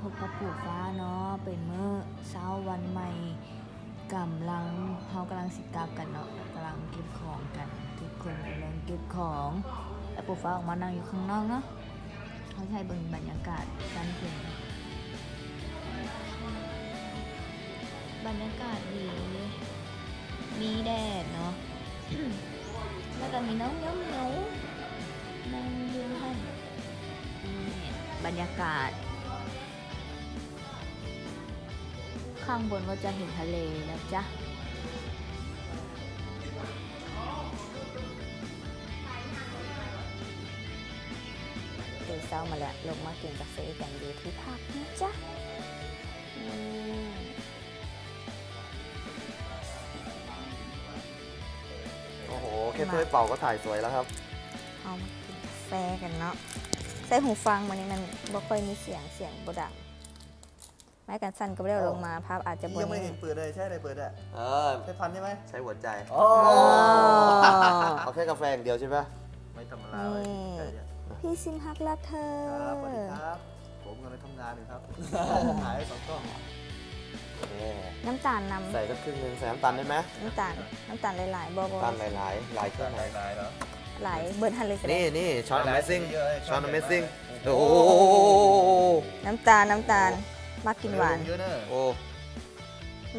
พบกับผู้ฟ้าเนาะเป็นเมื้อเช้าวันใหม่กำลังเฮากำลังสิกลับกันเนาะกำลังเก็บของกัน ทุกคนกำลังเก็บของแล้วผู้ฟ้าออกมานั่งอยู่ข้างนอกเนาะเขาใช้เบิ่งบรรยากาศกันเพิ่นบรรยากาศดีมีแดดเนาะแล้วก็มีน้องเหมียวเหมียวนั่งยู่ให้บรรยากาศ ข้างบนก็จะเห็นทะเลนะจ๊ะเดี๋ยวเช้ามาแล้วลงมากินกาแฟกันอยู่ที่พักนะจ๊ะอืมโอ้โห แค่ถ้วยเป่าก็ถ่ายสวยแล้วครับ เอามากินกาแฟกันเนาะ ใส่หูฟังมันนี่มันบ่ค่อยมีเสียงเสียงบ่ดังไม้กันสั้นก็ไม่ได้เอาลงมาภาพอาจจะบยังไม่นเห็นเปิดเลยใช่อะไรเปิดอะเออใช่พันใช่ไหมใช้หัวใจโอ้อ๋อเอาแค่กาแฟอย่างเดียวใช่ไหมไม่ธรรมดาเลยนี่ใจเนี่ยพี่ซิมฮักรักเธอครับสวัสดีครับ ผมกำลังทำงานอยู่ครับหายสองกล้องนี่น้ำตาลนใส่สักครึ่งหนึงใส่น้ำตาลได้ไหมำน้ำตาลน้ำตาลหลายๆบ่บ่น้ำตาลหลายๆหลายแค่ไหนหลายเหรอหลายเบิร์นฮันเลยก็ได้นี่นี่ช้อนหลาย Amazing เยอะเลยช้อนช้อน Amazing โอ้โอ้โหโหน้ำตาลน้ำตาล มักกินหวาน เยอะเนอะโอ้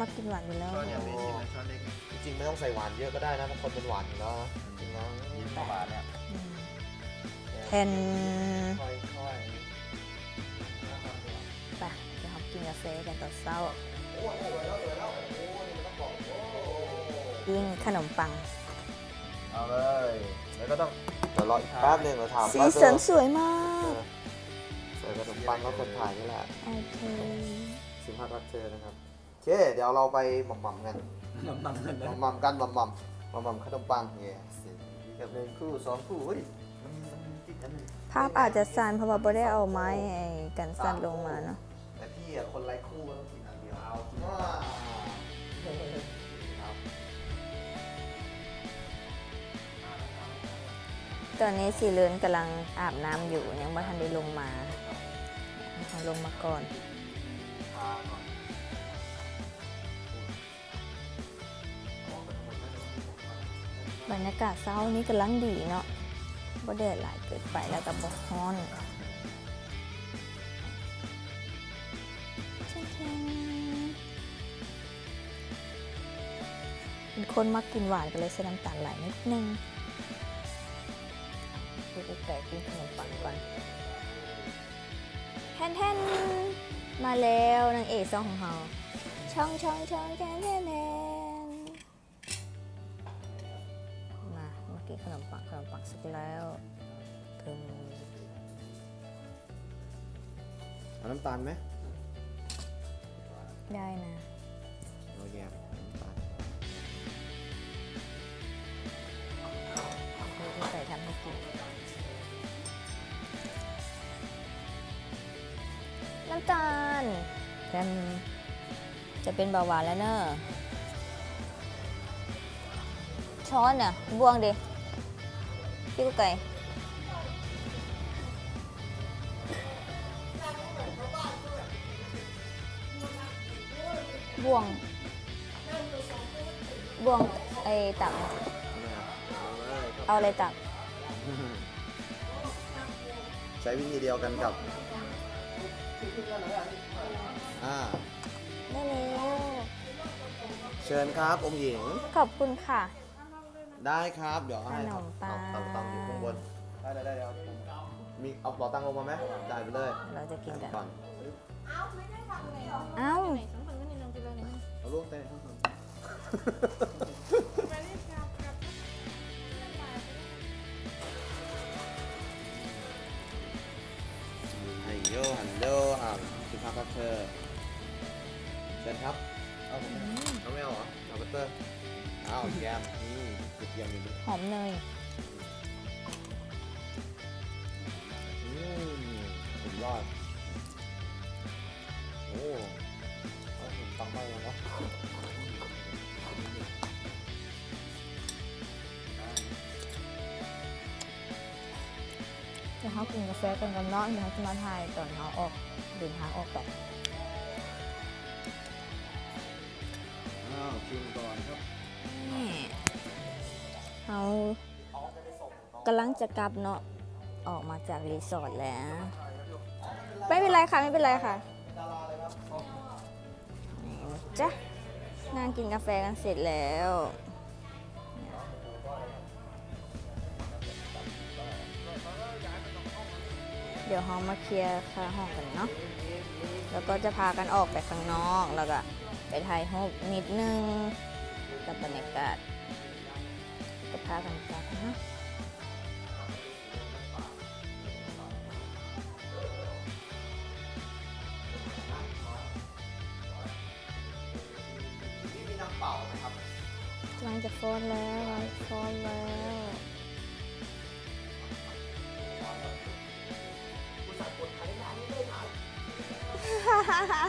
มักกินหวานอยู่แล้ว ช้อนเนี่ยไม่ชิมนะช้อนเล็กจริงๆไม่ต้องใส่หวานเยอะก็ได้นะบางคนเป็นหวานอยู่แล้วนะจริงๆแล้วยิ้มประบาทเนี่ยอืมแทนค่อยๆไปเดี๋ยวเรากินกาแฟกันตอนเช้ายิ่งขนมปังเอาเลยแล้วก็ต้องเดี๋ยวรออีกแป๊บหนึงเราถามสีว่าสันสวยมาเอกอ ใส่ขนมปังแล้วคนถ่ายนี่แหละโอเคสิมภารักเธอนะครับโอเค เดี๋ยวเราไปหม่ำๆกันน้ำมันกันนะหม่ำๆกันหม่ำๆหม่ำๆขนมปังเย้กับหนึ่งคู่สองคู่เฮ้ยมันมันติดอันหนึงภาพอาจจะสั่นเพราะว่าบ่ได้เอาไม้ไอ้กันสั่นลงมาเนาะแต่พี่อะคนไร้คู่ก็ต้องกินอันเดียวเอาว้าครับตอนนี้สีเลือนกำลังอาบน้ำอยู่ยังบ่ทันได้ลงมา เอาลงมาก่อนบรรยากาศเช้านี้กำลังดีเนาะบ่แดดหลายเกินไปแล้วก็บ่ร้อนเป็นคนมักกินหวานก็เลยใส่น้ำตาลหลนิดนึงดูไก่กินขนมปังก่อน แทนแทนๆ มาแล้วนางเอกซองของเราช่องช่องช่องแทนแทนแทนมาเมื่อกี้ขนมปังขนมปังสุกแล้วถึงเอาน้ำตาลไหมได้นะเอาแยมน้ำตาลดูที่ใส่ทำให้กิน น้ำตาลแพมจะเป็นเบาหวานแล้วเนอะช้อนน่ะบวงดิพี่กุ๊กไก่บวงบวงไอ้ตัก เอาอะไรตัก ใช้วิธีเดียวกันกับ อ่าได้แล้วเชิญครับองค์หญิง ขอบคุณค่ะ ได้ครับ เดี๋ยวให้ขนมปัง เอาตังค์อยู่ข้างบน ได้ได้ได้เดี๋ยวมีเอาเป๋าตังค์ลงมาไหมจ่ายไปเลยเราจะกินกัน ก่อนเอ้า เอาลูกเต้น หอมเนยอืมสุดยอดโอ้เอาผมฟังมากเลยเนาะเดี๋ยวเขากินกาแฟกันกันเนาะเดี๋ยวเขาจะมาถ่ายตอนเขาออกเเดินทางออกไปอ้าวชิมก่อนครับนี่ เรากำลังจะกลับเนาะออกมาจากรีสอร์ทแล้ว ไม่เป็นไรค่ะ ไม่เป็นไรค่ะนี่นะจ้ะนั่งกินกาแฟกันเสร็จแล้วเดี๋ยวห้องมาเคลียร์ค่าห้องกันเนาะ แล้วก็จะพากันออกไปข้างนอก แล้วก็ไปถ่ายรูปนิดนึงกับบรรยากาศ จะพากันกลับนะนี่มีน้ำเปล่าไหมครับกำลังจะฟ้อนแล้วกำลังจะฟ้อนแล้ว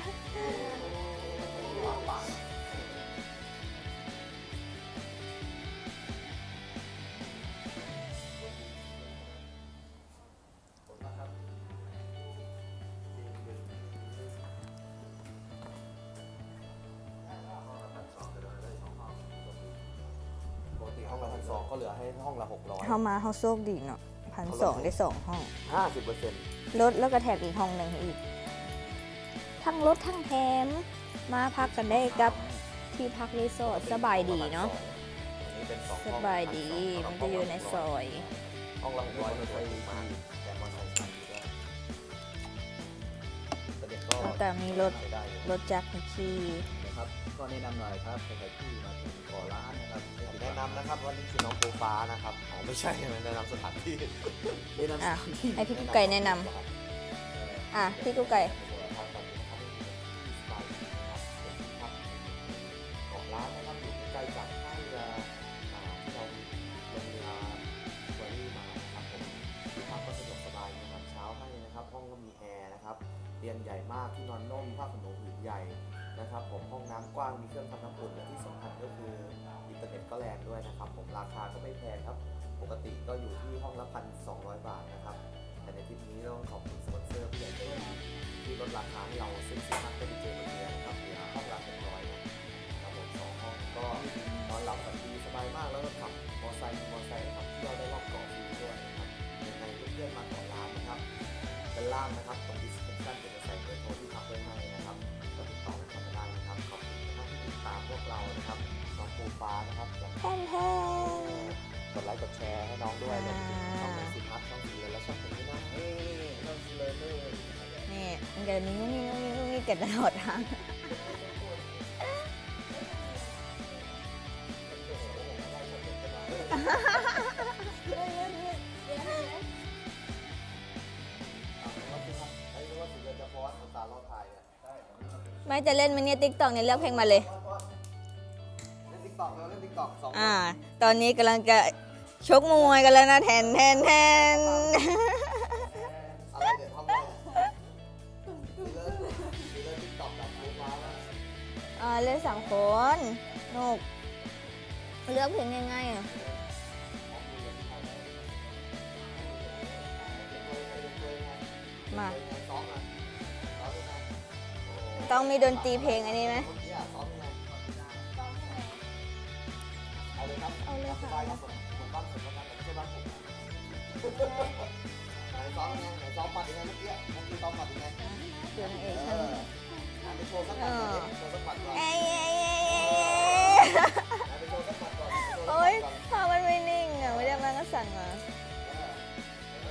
ป ละพันสองก็เหลือให้ห้องละหกร้อยเข้ามาเขาโชคดีเนาะพันสองได้สองห้องห้าสิบเปอร์เซ็นต์ลดแล้วก็แถมอีกห้องหนึ่งให้อีก ทั้งลดทั้งแถมมาพักกันได้กับที่พักรีสอร์ทสบายดีเนาะนี่เป็นสองสห้องบายดีมันจะอยู่ในซอยห้องละหกร้อยมันใช้มาแต่มอเตอร์ไซค์สั่งอยู่ด้วยแต่เด็กก็แล้วก็มีรถใช้ได้อยู่รถจักรให้ขี่ นะครับ ก็แนะนำหน่อยครับใครๆที่มาถึงก่อร้านนะครับผมแนะนำนะครับว่านี่คือน้องปูฟ้านะครับอ๋อไม่ใช่แนะนำสถานที่แนะนำอะที่ให้พี่กุ๊กไก่แนะนำอะพี่กุ๊กไก่เกาะล้านนะครับอยู่ใกล้จากท่าเรืออ่าที่เราลงเรือเฟอร์รี่มานะครับผมที่พักก็สะดวกสบายมีอาหารเช้าให้นะครับห้องก็มีแอร์นะครับเตียงใหญ่มากที่นอนนุ่มผ้าขนหนูผืนใหญ่ นะครับผมห้องน้ำกว้างมีเครื่องทำน้ำอุ่นและที่สำคัญก็คืออินเทอร์เน็ตก็แรงด้วยนะครับผมราคาก็ไม่แพงครับ ปกติก็อยู่ที่ห้องละพันสองร้อยบาทนะครับ แต่ในทริปนี้ต้องขอบคุณสปอนเซอร์ผู้ใหญ่ใจดีที่ลดราคาให้เราซึ่งซื้อมาก็ดีเจมาเรียนะครับเหลือห้องละหนึ่งร้อยนะครับผมสองห้องก็นอนหลับกันดีสบายมากแล้วก็ขับมอเตอร์ไซค์มอเตอร์ไซค์นะครับเที่ยวได้รอบเกาะฟรีด้วยนะครับยังไงเพื่อนๆมาเกาะล้านนะครับด้านล่างนะ กดไลค์กดแชร์ให้น้องด้วยรวมถึงช่องในสิพัทช่องสีเลยและช่องคนนี้นะเอ้ยเราเลยเลยนี่มันจะมีงุ้งงิ้งงุ้งงิ้งงุ้งงิ้งกันตลอดทางไอ้รู้ว่าสีเรือนจะฟ้อนภาษาเราถ่ายเนี่ยไม่จะเล่นไหมันเนี่ยติ๊กต็อกเนี่ยเลือกเพลงมาเลยเล่นติ๊ กต็อกเราเล่นติ๊กต็อกสองอ่า ตอนนี้กำลังจะชกมวยกันแล้วนะแทนแทนแทนอะไรเดี๋ยวทำอะไรสีเรือนสีเรือนติ๊กต็อกกับปูฟ้าแล้วอ่าเล่นสามคนนุกเลือกเพลงง่ายๆอะมาซ้อมอะซ้อมยังไงต้องมีดนตรีเพลงอันนี้ไหม เมื่อกี้อะซ้อมยังไงเอาเลยครับเอาเลยค่ะ สบายครับผมผมบ้านผมแล้วกันแต่ไม่ใช่บ้านผมไหนซ้อมยังไงไหนซ้อมปัดยังไงเมื่อกี้เมื่อกี้ซ้อมปัดยังไงเสียงเอเอกฉันออะไปโชว์สักหมัดก่อนดิโชว์สักหมัดก่อนเอ้ยเอ้ยเอ้ยเอ้ยอะไปโชว์สักหมัดก่อนไปโชว์สักหมัดก่อนโอ๊ยพามันไม่นิ่งอะไม่ได้มันก็สั่นมา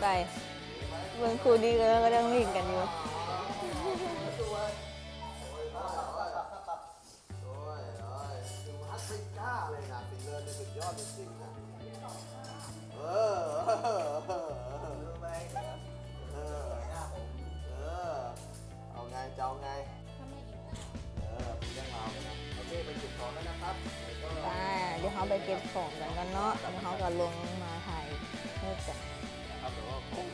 ไปเมืองครูดีก็ก็ต้องวิ่งกันอยู่โฮัสซิก้าเลยนะสีเลือนเนี่ยสุดยอดจริงๆนะเออเออเออรู้ไหมเออหน้าผมเออเอาไงจะเอาไงเออเป็นเรื่องราวเลยนะโอเคไปจุดของแล้วนะครับแล้วก็ไปเดี๋ยวเขาไปเก็บของกันกันเนาะแล้วเขาก็ลงมาถ่ายรูปกันครับผม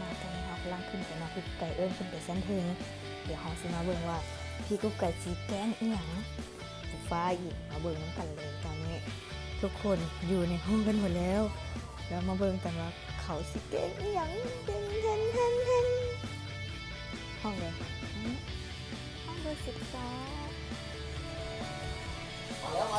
มาตอนนี้เขากำลังขึ้นไปนะพี่ไก่เอิ้นขึ้นไปเส้นเทิงเดี๋ยวเขาสิมาเบิ่งว่าพี่กุ๊กไก่สีแกล้งอีหยัง ฟ้าอีกมาเบิ่งน้ำกันเลยตอนนี้ ทุกคนอยู่ในห้องกันหมดแล้ว แล้วมาเบิ่งกันว่าเขาสิแกล้งอีหยังเทนเทนเทนเทนห้องเลยอืมห้องเบอร์สิบสอง มาแล้วมา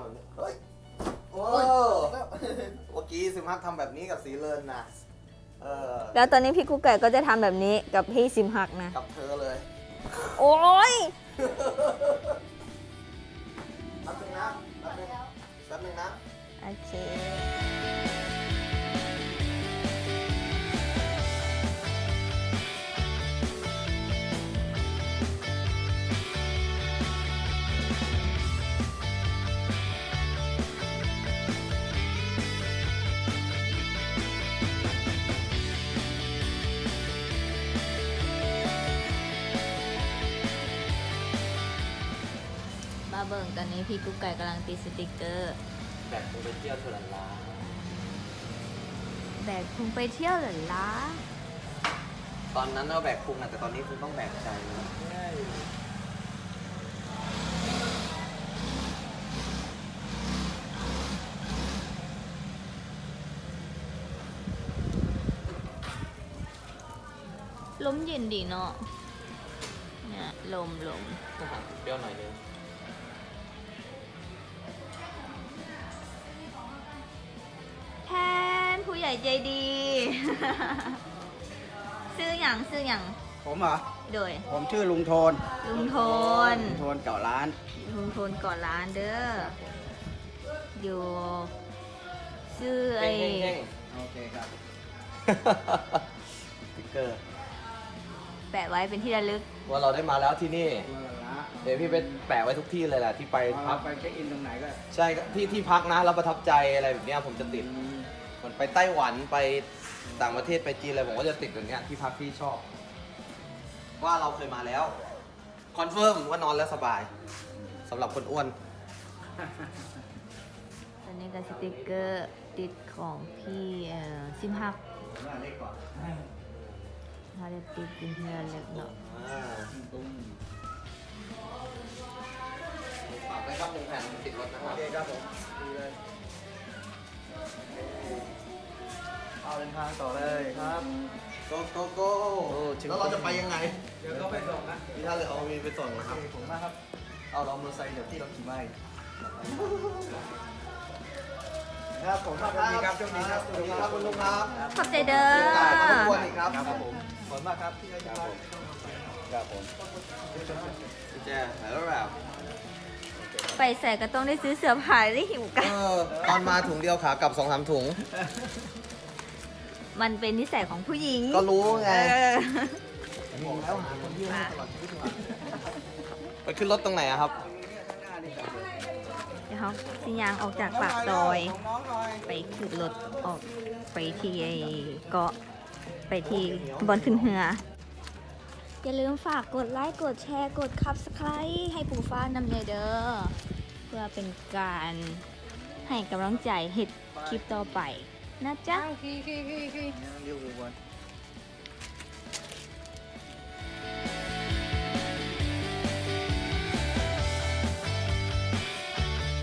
แล้วมาแล้วท่าแบบนี้เฮ้ยโอ้เมื่อกี้ซิมฮักทำแบบนี้กับสีเลินนะเออแล้วตอนนี้พี่กุ๊กไก่ก็จะทำแบบนี้กับพี่ซิมหักนะ กับเธอเลย โอ้ยแป๊บนึงนะแป๊บนึงแป๊บนึงนะโอเค เบิ่งตอนนี้พี่กุ๊กไก่กำลังติดสติกเกอร์ แบบคงไปเที่ยวเทอร์ลันลาแบกพุงไปเที่ยวเหรอล่ะตอนนั้นเราแบกพุงนะแต่ตอนนี้คุณต้องแบกใจนะลมเย็นดีเนาะเนี่ยลมลมต้องหาเปรี้ยวหน่อยนึง ผู้ใหญ่ใจดี ซื้ออย่างซื้ออย่างผมเหรอ โดย ผมชื่อลุงโทน ลุงโทน ลุงโทนเก่าร้าน ลุงโทนก่อนร้านเด้อ อยู่ ซื้อไอ้เพ่งโอเคครับสติ๊กเกอร์ แปะไว้เป็นที่ระลึก ว่าเราได้มาแล้วที่นี่เมื่อละเดี๋ยวพี่ไปแปะไว้ทุกที่เลยแหละที่ไปพอพัเรากไปเช็คอินตรงไหนก็ ใช่ที่ที่พักนะแล้วประทับใจอะไรแบบเนี้ยผมจะติดอื มเหมือนไปไต้หวันไปต่างประเทศไปจีนอะไรผมก็จะติดอย่างเงี้ยที่พักที่ชอบ ว่าเราเคยมาแล้วคอนเฟิร์มว่านอนแล้วสบายสำหรับคนอ้วนตอนนี้ก็สติกเกอร์ติดของพี่เอ่อซิมฮักผมว่าเล็กกว่าเขาจะติดเป็นที่ระลึกเนาะตุ้มฝากไว้ครับหนึ่งแผ่นติดรถนะคโอรับเคครับผมดีเลย เอาเดินทางต่อเลยครับโกโกโก้โอ้ถึงแล้วเราจะไปยังไง เดี๋ยวก็ไปส่งนะพี่ท่าเลยเอามีไปส่งนะครับผมมากครับ เอาเรามอเตอร์ไซค์เดี๋ยวที่เราขี่มาอีกครับผมครับโชคดีครับโชคดีครับสวัสดีครับคุณลุงครับขอบใจเด้อจ่ายมารบกวนอีกครับครับผมขอบคุณมากครับที่ให้ครับผมครับผมพี่แจถ่ายรูปแบบไปใส่ก็ต้องได้ซื้อเสื้อผ้าได้หิวกัเอนอตอนมาถุงเดียวขากลับสองสามถุง มันเป็นนิสัยของผู้หญิง ก็รู้ไงเออบอกแล้วหาคนยื่นให้ตลอดชีวิตมาไปขึ้นรถตรงไหนอะครับเดี๋ยวเขาสิยางออกจากปากซอยน้องหน่อย ไปขึ้นรถออกไปที่ไอ้เกาะไปที่บอนขึ้นเหือ อย่าลืมฝากกดไลค์กดแชร์กดคับสไครต์ให้ปู่ฟ้านำเนยเด้อเพื่อเป็นการให้กำลังใจเห็ดคลิปต่อไป นะจ๊ะเรียกกูก่อน